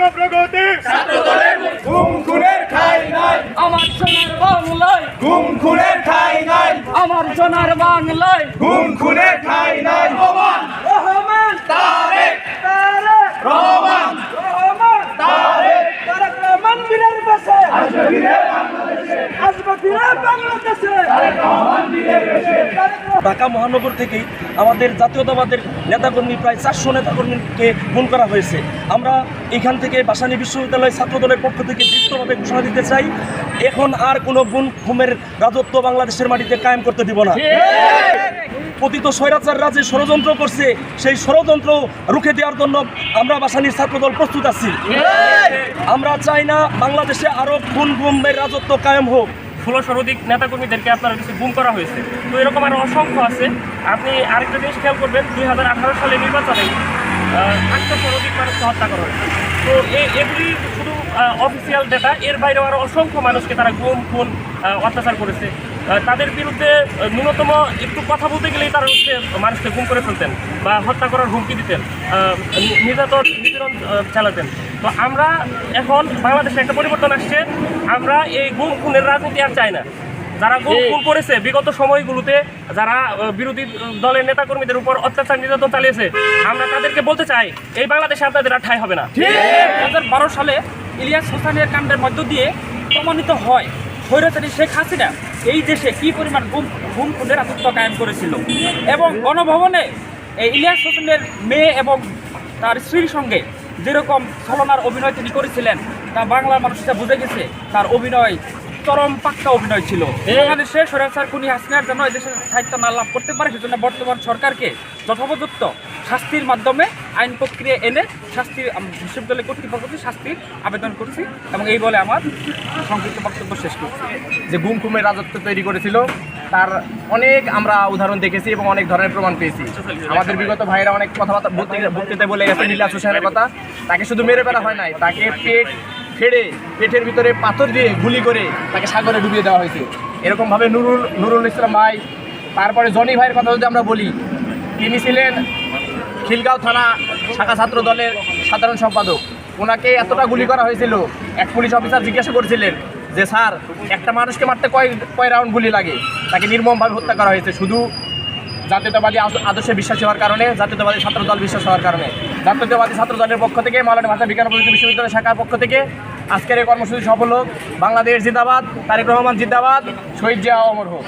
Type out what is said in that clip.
ঐক্য প্রগতি ঘুম খুনের খাই নাই। আমার সোনার বাংলায়। ঘুম খুনের খাই নাই। আমার সোনার বাংলায়। ঘুম খুনের খাই নাই। রহমান রহমান তারেক। তারেক। রহমান রহমান তারেক। তারেক। রহমান বীরের বেশে আসবে বীরের বাংলাদেশে আসবে বীরের বাংলাদেশে রহমান বীরের বেশে ঢাকা মহানগর থেকেই আমাদের জাতীয়তাবাদের নেতাকর্মী, প্রায় চারশো নেতাকর্মীকে খুন করা হয়েছে। আমরা এখান থেকে বাসানী বিশ্ববিদ্যালয় ছাত্রদলের পক্ষ থেকে দৃষ্টভাবে ঘোষণা দিতে চাই, এখন আর কোনো গুণ ঘুমের রাজত্ব বাংলাদেশের মাটিতে কায়েম করতে দিব না। পতিত স্বৈরাচাররা যে ষড়যন্ত্র করছে, সেই ষড়যন্ত্র রুখে দেওয়ার জন্য আমরা বাসানির ছাত্রদল প্রস্তুত আছি। আমরা চাই না বাংলাদেশে আরও খুন গুমের রাজত্ব কায়েম হোক। ষোলোশোর অধিক নেতাকর্মীদেরকে আপনার কাছে গুম করা হয়েছে। তো এরকম আরও অসংখ্য আছে। আপনি আরেকটা জিনিস খেয়াল করবেন, দুই হাজার আঠারো সালে নির্বাচনে আটশোশোর অধিক মানুষকে হত্যা করা হয়েছে। তো এগুলি শুধু অফিসিয়াল ডেটা এর বাইরেও আরও অসংখ্য মানুষকে তারা গুম, খুন অত্যাচার করেছে। তাদের বিরুদ্ধে ন্যূনতম একটু কথা বলতে গেলেই তারা হচ্ছে মানুষকে গুম করে ফেলতেন বা হত্যা করার হুমকি দিতেন নির্যাতন, নিপীড়ন চালাতেন। তো আমরা এখন বাংলাদেশে একটা পরিবর্তন আসছে। আমরা এই গুম খুনের রাজনীতি আর চাই না। যারা গুম খুন করেছে বিগত সময়গুলোতে যারা বিরোধী দলের নেতাকর্মীদের উপর অত্যাচার নির্যাতন চালিয়েছে আমরা তাদেরকে বলতে চাই এই বাংলাদেশে আপনাদের আর ঠাই হবে না। দু হাজার বারো সালে ইলিয়াস হোসেনের কাণ্ডের মধ্য দিয়ে প্রমাণিত হয় স্বৈরাচারী শেখ হাসিনা এই দেশে কি পরিমাণ গুম গুম খুনের রাজত্ব কায়েম করেছিল। এবং গণভবনে এই ইলিয়াস হোসেনের মেয়ে এবং তার স্ত্রীর সঙ্গে যেরকম ছলনার অভিনয় তিনি করেছিলেন তা বাংলার মানুষটা বুঝে গেছে তার অভিনয় চরম পাক্কা অভিনয় ছিল। এখানে সে স্বৈরাচার খুনি হাসিনার জন্য এই দেশের সাহিত্য না লাভ করতে পারে সেজন্য বর্তমান সরকারকে যথোপযুক্ত শাস্তির মাধ্যমে আইন প্রক্রিয়া এনে শাস্তির বিশ্ববিদ্যালয় কর্তৃপক্ষকে শাস্তির আবেদন করছি এবং এই বলে আমার সংক্ষিপ্ত বক্তব্য শেষ করছি। যে গুম খুমের রাজত্ব তৈরি করেছিল তার অনেক আমরা উদাহরণ দেখেছি এবং অনেক ধরনের প্রমাণ পেয়েছি। আমাদের বিগত ভাইরা অনেক কথাবার্তা বক্তৃতা- বলে গেছে নীলাস হোসেনের কথা। তাকে শুধু মেরে ফেলা হয় নাই তাকে পেট ফেড়ে পেটের ভিতরে পাথর দিয়ে গুলি করে তাকে সাগরে ডুবিয়ে দেওয়া হয়েছে। এরকমভাবে নুরুল নুরুল ইসলাম ভাই, তারপরে জনি ভাইয়ের কথা যদি আমরা বলি, তিনি ছিলেন খিলগাঁও থানা শাখা ছাত্র দলের সাধারণ সম্পাদক। ওনাকে এতটা গুলি করা হয়েছিল, এক পুলিশ অফিসার জিজ্ঞাসা করেছিলেন যে, স্যার, একটা মানুষকে মারতে কয় কয় রাউন্ড গুলি লাগে? তাকে নির্মমভাবে হত্যা করা হয়েছে, শুধু জাতীয়তাবাদী আদর্শে বিশ্বাসী হওয়ার কারণে, জাতীয়তাবাদী ছাত্র দল বিশ্বাস হওয়ার কারণে। জাতীয়তাবাদী ছাত্র দলের পক্ষ থেকে মালানি ভাষা বিজ্ঞান প্রযুক্তি বিশ্ববিদ্যালয় শাখার পক্ষ থেকে আজকের এই কর্মসূচি সফল হোক। বাংলাদেশ জিন্দাবাদ, তারেক রহমান জিন্দাবাদ, শহীদ জিয়া অমর হোক।